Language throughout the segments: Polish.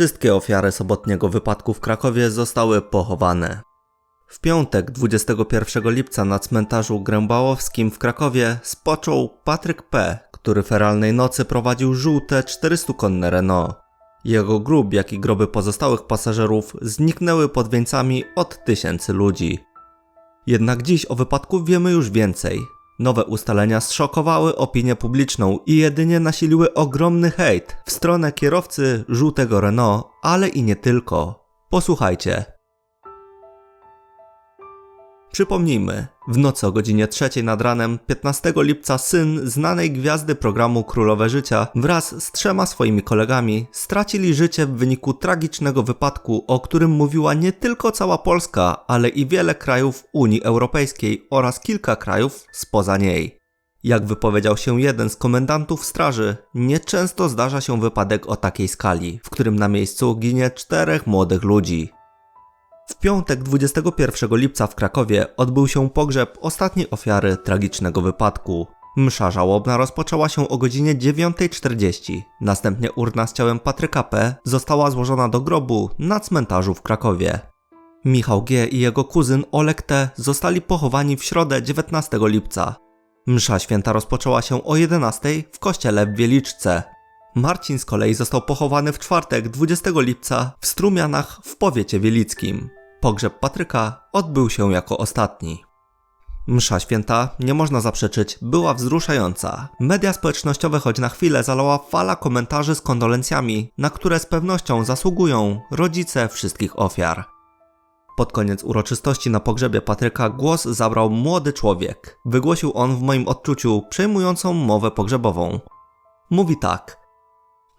wszystkie ofiary sobotniego wypadku w Krakowie zostały pochowane. W piątek 21 lipca na cmentarzu Grębałowskim w Krakowie spoczął Patryk P., który feralnej nocy prowadził żółte 400-konne Renault. Jego grób, jak i groby pozostałych pasażerów zniknęły pod wieńcami od tysięcy ludzi. Jednak dziś o wypadku wiemy już więcej. Nowe ustalenia zszokowały opinię publiczną i jedynie nasiliły ogromny hejt w stronę kierowcy żółtego Renault, ale i nie tylko. Posłuchajcie. Przypomnijmy, w nocy o godzinie 3 nad ranem 15 lipca syn znanej gwiazdy programu Królowe Życia wraz z trzema swoimi kolegami stracili życie w wyniku tragicznego wypadku, o którym mówiła nie tylko cała Polska, ale i wiele krajów Unii Europejskiej oraz kilka krajów spoza niej. Jak wypowiedział się jeden z komendantów straży, nieczęsto zdarza się wypadek o takiej skali, w którym na miejscu ginie czterech młodych ludzi. W piątek 21 lipca w Krakowie odbył się pogrzeb ostatniej ofiary tragicznego wypadku. Msza żałobna rozpoczęła się o godzinie 9.40. Następnie urna z ciałem Patryka P. została złożona do grobu na cmentarzu w Krakowie. Michał G. i jego kuzyn Olek T. zostali pochowani w środę 19 lipca. Msza święta rozpoczęła się o 11.00 w kościele w Wieliczce. Marcin z kolei został pochowany w czwartek 20 lipca w Strumianach w powiecie wielickim. Pogrzeb Patryka odbył się jako ostatni. Msza święta, nie można zaprzeczyć, była wzruszająca. Media społecznościowe choć na chwilę zalała fala komentarzy z kondolencjami, na które z pewnością zasługują rodzice wszystkich ofiar. Pod koniec uroczystości na pogrzebie Patryka głos zabrał młody człowiek. Wygłosił on w moim odczuciu przejmującą mowę pogrzebową. Mówi tak.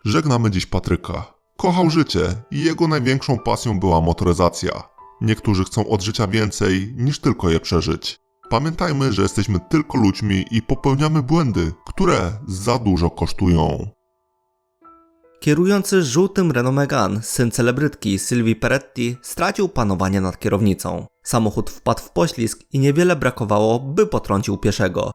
Żegnamy dziś Patryka. Kochał życie i jego największą pasją była motoryzacja. Niektórzy chcą od życia więcej niż tylko je przeżyć. Pamiętajmy, że jesteśmy tylko ludźmi i popełniamy błędy, które za dużo kosztują. Kierujący żółtym Renault Megane, syn celebrytki Sylwii Peretti, stracił panowanie nad kierownicą. Samochód wpadł w poślizg i niewiele brakowało, by potrącił pieszego.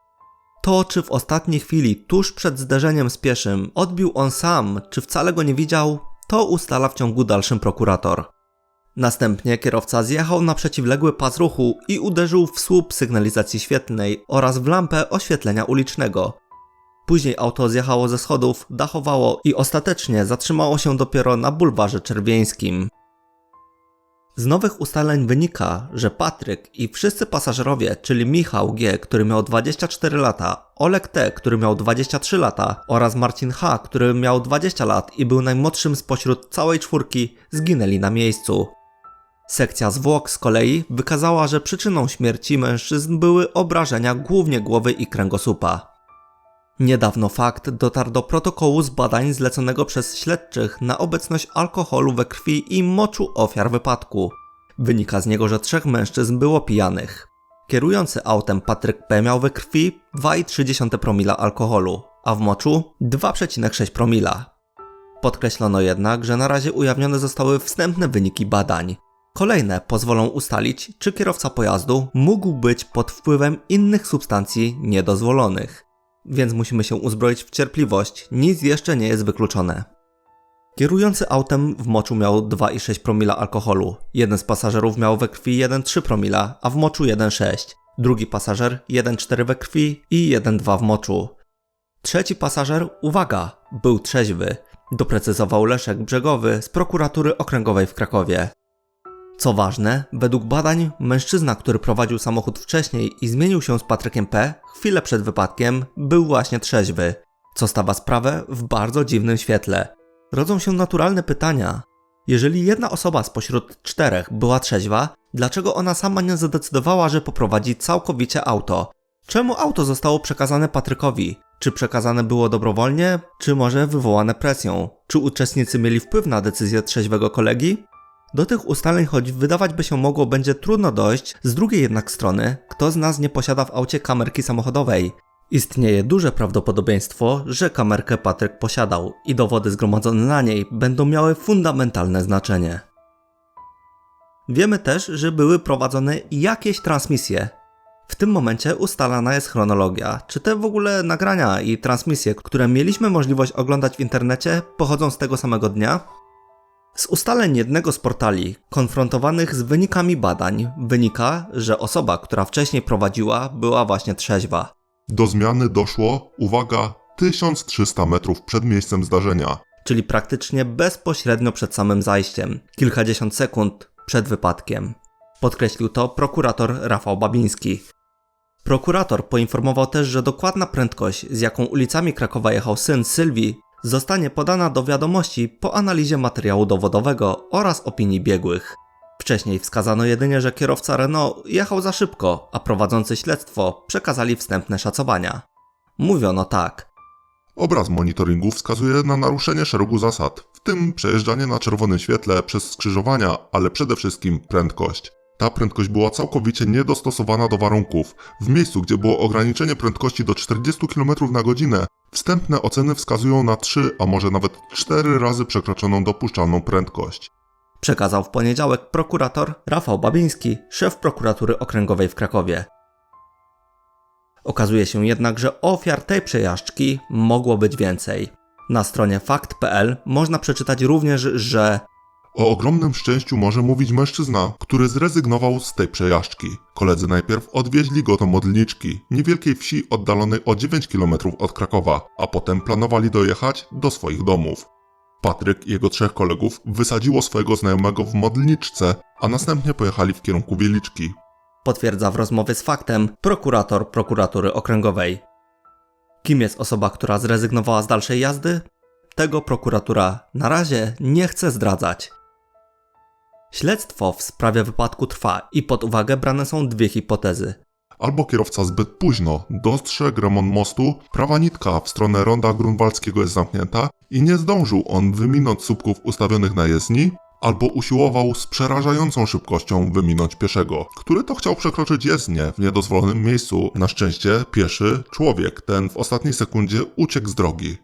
To, czy w ostatniej chwili, tuż przed zderzeniem z pieszym, odbił on sam, czy wcale go nie widział, to ustala w ciągu dalszym prokurator. Następnie kierowca zjechał na przeciwległy pas ruchu i uderzył w słup sygnalizacji świetlnej oraz w lampę oświetlenia ulicznego. Później auto zjechało ze schodów, dachowało i ostatecznie zatrzymało się dopiero na bulwarze czerwieńskim. Z nowych ustaleń wynika, że Patryk i wszyscy pasażerowie, czyli Michał G., który miał 24 lata, Olek T., który miał 23 lata oraz Marcin H., który miał 20 lat i był najmłodszym spośród całej czwórki, zginęli na miejscu. Sekcja zwłok z kolei wykazała, że przyczyną śmierci mężczyzn były obrażenia głównie głowy i kręgosłupa. Niedawno fakt dotarł do protokołu z badań zleconego przez śledczych na obecność alkoholu we krwi i moczu ofiar wypadku. Wynika z niego, że trzech mężczyzn było pijanych. Kierujący autem Patryk P. miał we krwi 2,3 promila alkoholu, a w moczu 2,6 promila. Podkreślono jednak, że na razie ujawnione zostały wstępne wyniki badań. Kolejne pozwolą ustalić, czy kierowca pojazdu mógł być pod wpływem innych substancji niedozwolonych. Więc musimy się uzbroić w cierpliwość, nic jeszcze nie jest wykluczone. Kierujący autem w moczu miał 2,6 promila alkoholu. Jeden z pasażerów miał we krwi 1,3 promila, a w moczu 1,6. Drugi pasażer 1,4 we krwi i 1,2 w moczu. Trzeci pasażer, uwaga, był trzeźwy, doprecyzował Leszek Brzegowy z prokuratury okręgowej w Krakowie. Co ważne, według badań, mężczyzna, który prowadził samochód wcześniej i zmienił się z Patrykiem P. chwilę przed wypadkiem, był właśnie trzeźwy, co stawia sprawę w bardzo dziwnym świetle. Rodzą się naturalne pytania. Jeżeli jedna osoba spośród czterech była trzeźwa, dlaczego ona sama nie zadecydowała, że poprowadzi całkowicie auto? Czemu auto zostało przekazane Patrykowi? Czy przekazane było dobrowolnie, czy może wywołane presją? Czy uczestnicy mieli wpływ na decyzję trzeźwego kolegi? Do tych ustaleń, choć wydawać by się mogło, będzie trudno dojść, z drugiej jednak strony, kto z nas nie posiada w aucie kamerki samochodowej? Istnieje duże prawdopodobieństwo, że kamerkę Patryk posiadał i dowody zgromadzone na niej będą miały fundamentalne znaczenie. Wiemy też, że były prowadzone jakieś transmisje. W tym momencie ustalana jest chronologia. Czy te w ogóle nagrania i transmisje, które mieliśmy możliwość oglądać w internecie, pochodzą z tego samego dnia? Z ustaleń jednego z portali, konfrontowanych z wynikami badań, wynika, że osoba, która wcześniej prowadziła, była właśnie trzeźwa. Do zmiany doszło, uwaga, 1300 metrów przed miejscem zdarzenia. czyli praktycznie bezpośrednio przed samym zajściem, kilkadziesiąt sekund przed wypadkiem. Podkreślił to prokurator Rafał Babiński. Prokurator poinformował też, że dokładna prędkość, z jaką ulicami Krakowa jechał syn Sylwii, zostanie podana do wiadomości po analizie materiału dowodowego oraz opinii biegłych. Wcześniej wskazano jedynie, że kierowca Renault jechał za szybko, a prowadzący śledztwo przekazali wstępne szacowania. Mówiono tak. Obraz monitoringu wskazuje na naruszenie szeregu zasad, w tym przejeżdżanie na czerwonym świetle przez skrzyżowania, ale przede wszystkim prędkość. Ta prędkość była całkowicie niedostosowana do warunków. W miejscu, gdzie było ograniczenie prędkości do 40 km na godzinę, wstępne oceny wskazują na 3, a może nawet 4 razy przekroczoną dopuszczalną prędkość. Przekazał w poniedziałek prokurator Rafał Babiński, szef prokuratury okręgowej w Krakowie. Okazuje się jednak, że ofiar tej przejażdżki mogło być więcej. Na stronie fakt.pl można przeczytać również, że O ogromnym szczęściu może mówić mężczyzna, który zrezygnował z tej przejażdżki. Koledzy najpierw odwieźli go do Modlniczki, niewielkiej wsi oddalonej o 9 km od Krakowa, a potem planowali dojechać do swoich domów. Patryk i jego trzech kolegów wysadziło swojego znajomego w Modlniczce, a następnie pojechali w kierunku Wieliczki. potwierdza w rozmowie z faktem prokurator prokuratury okręgowej. Kim jest osoba, która zrezygnowała z dalszej jazdy? Tego prokuratura na razie nie chce zdradzać. Śledztwo w sprawie wypadku trwa i pod uwagę brane są dwie hipotezy. Albo kierowca zbyt późno dostrzegł remont mostu, prawa nitka w stronę ronda grunwaldzkiego jest zamknięta i nie zdążył on wyminąć słupków ustawionych na jezdni, albo usiłował z przerażającą szybkością wyminąć pieszego, który to chciał przekroczyć jezdnię w niedozwolonym miejscu. Na szczęście pieszy człowiek, ten w ostatniej sekundzie uciekł z drogi.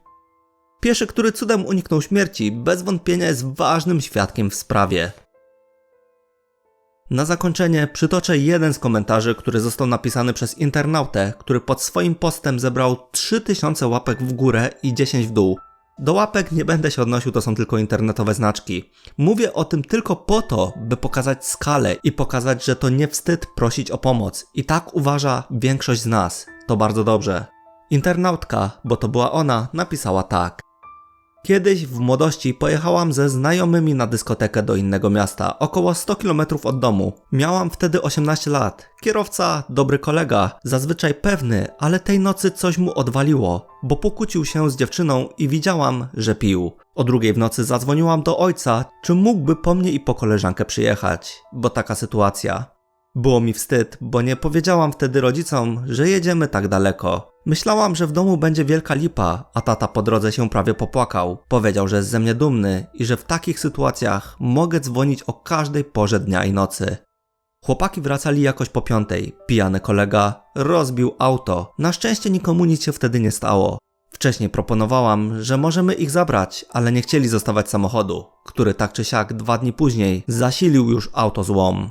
Pieszy, który cudem uniknął śmierci, bez wątpienia jest ważnym świadkiem w sprawie. Na zakończenie przytoczę jeden z komentarzy, który został napisany przez internautę, który pod swoim postem zebrał 3000 łapek w górę i 10 w dół. Do łapek nie będę się odnosił, to są tylko internetowe znaczki. Mówię o tym tylko po to, by pokazać skalę i pokazać, że to nie wstyd prosić o pomoc. I tak uważa większość z nas. To bardzo dobrze. Internautka, bo to była ona, napisała tak. Kiedyś w młodości pojechałam ze znajomymi na dyskotekę do innego miasta, około 100 km od domu. Miałam wtedy 18 lat. Kierowca, dobry kolega, zazwyczaj pewny, ale tej nocy coś mu odwaliło, bo pokłócił się z dziewczyną i widziałam, że pił. O drugiej w nocy zadzwoniłam do ojca, czy mógłby po mnie i po koleżankę przyjechać, bo taka sytuacja. Było mi wstyd, bo nie powiedziałam wtedy rodzicom, że jedziemy tak daleko. Myślałam, że w domu będzie wielka lipa, a tata po drodze się prawie popłakał. Powiedział, że jest ze mnie dumny i że w takich sytuacjach mogę dzwonić o każdej porze dnia i nocy. Chłopaki wracali jakoś po piątej. Pijany kolega rozbił auto. Na szczęście nikomu nic się wtedy nie stało. Wcześniej proponowałam, że możemy ich zabrać, ale nie chcieli zostawać samochodu, który tak czy siak dwa dni później zasilił już auto złom.